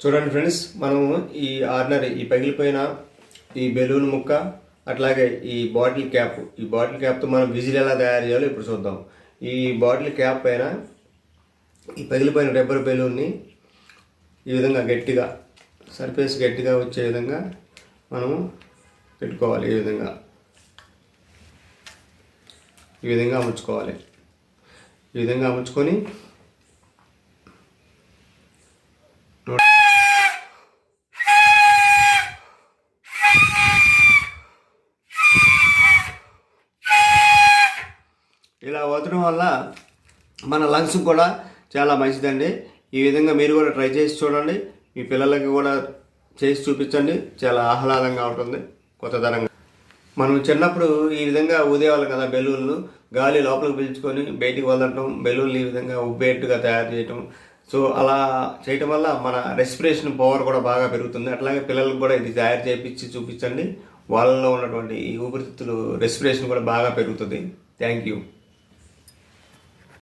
చూడండి ఫ్రెండ్స్ మనము ఈ ఆర్నర్ ఈ పగిలిపోయిన ఈ బెలూన్ ముక్క అట్లాగే ఈ బాటిల్ క్యాప్. ఈ బాటిల్ క్యాప్తో మనం విజిల్ ఎలా తయారు చేయాలో ఇప్పుడు చూద్దాం. ఈ బాటిల్ క్యాప్ పైన ఈ పగిలిపోయిన రబ్బర్ బెలూన్ని ఈ విధంగా గట్టిగా సర్ఫేస్ గట్టిగా వచ్చే విధంగా మనము పెట్టుకోవాలి. ఈ విధంగా ఈ విధంగా అమర్చుకోవాలి. ఈ విధంగా అమర్చుకొని ఇలా వదలడం వల్ల మన లంగ్స్ కూడా చాలా మంచిదండి. ఈ విధంగా మీరు కూడా ట్రై చేసి చూడండి. మీ పిల్లలకి కూడా చేసి చూపించండి. చాలా ఆహ్లాదంగా ఉంటుంది. కొత్తదనంగా. మనం చిన్నప్పుడు ఈ విధంగా ఊదేవాళ్ళం కదా బెలూన్లు. గాలి లోపలికి పిలుచుకొని బయటికి వదలటం బెలూన్లు ఈ విధంగా ఉబ్బేట్టుగా తయారు చేయటం. సో అలా చేయటం వల్ల మన రెస్పిరేషన్ పవర్ కూడా బాగా పెరుగుతుంది. అట్లాగే పిల్లలకు కూడా ఇది తయారు చేయించి చూపించండి. వాళ్ళలో ఉన్నటువంటి ఈ ఊపిరితిత్తులు రెస్పిరేషన్ కూడా బాగా పెరుగుతుంది. Thank you